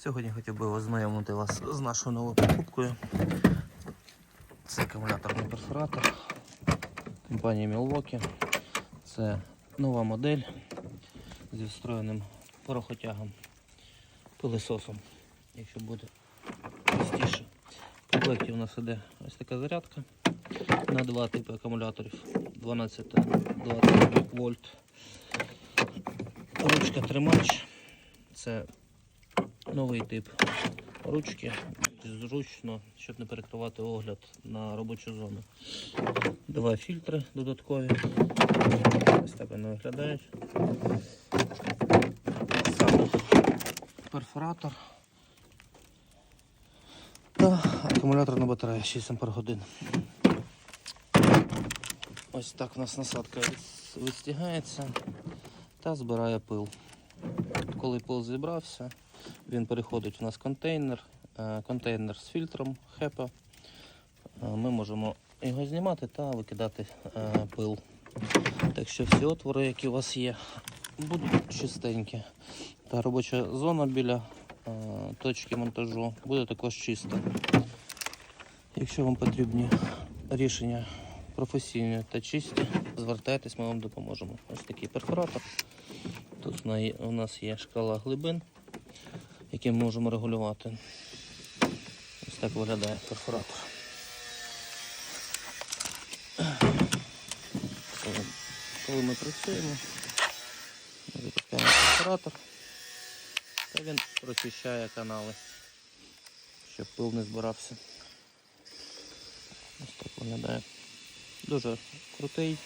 Сьогодні хотів би ознайомити вас з нашою новою покупкою. Це акумуляторний перфоратор компанії Milwaukee. Це нова модель зі встроєним порохотягом, пилисосом, якщо буде простіше. В комплекті у нас іде ось така зарядка на два типи акумуляторів 12 та 20 вольт. Ручка тримач. Це новий тип ручки. Зручно, щоб не перекривати огляд на робочу зону. Два фільтри додаткові. Ось так вони виглядають. Сам перфоратор. Та акумуляторна батарея 6 ампер годин. Ось так у нас насадка відстягається та збирає пил. Коли пил зібрався, він переходить у нас контейнер, е, контейнер з фільтром HEPA. Е, Ми можемо його знімати та викидати е, пил. Так що всі отвори, які у вас є, будуть чистенькі. Та робоча зона біля точки монтажу буде також чиста. Якщо вам потрібні рішення професійні та чисті, звертайтесь, ми вам допоможемо. Ось такий перфоратор. Тут у нас є шкала глибин, які ми можемо регулювати. Ось так виглядає перфоратор. Коли ми працюємо, ми запускаємо перфоратор, та він прочищає канали, щоб пил не збирався. Ось так виглядає. Дуже крутий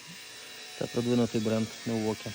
та продвинутий бренд Milwaukee.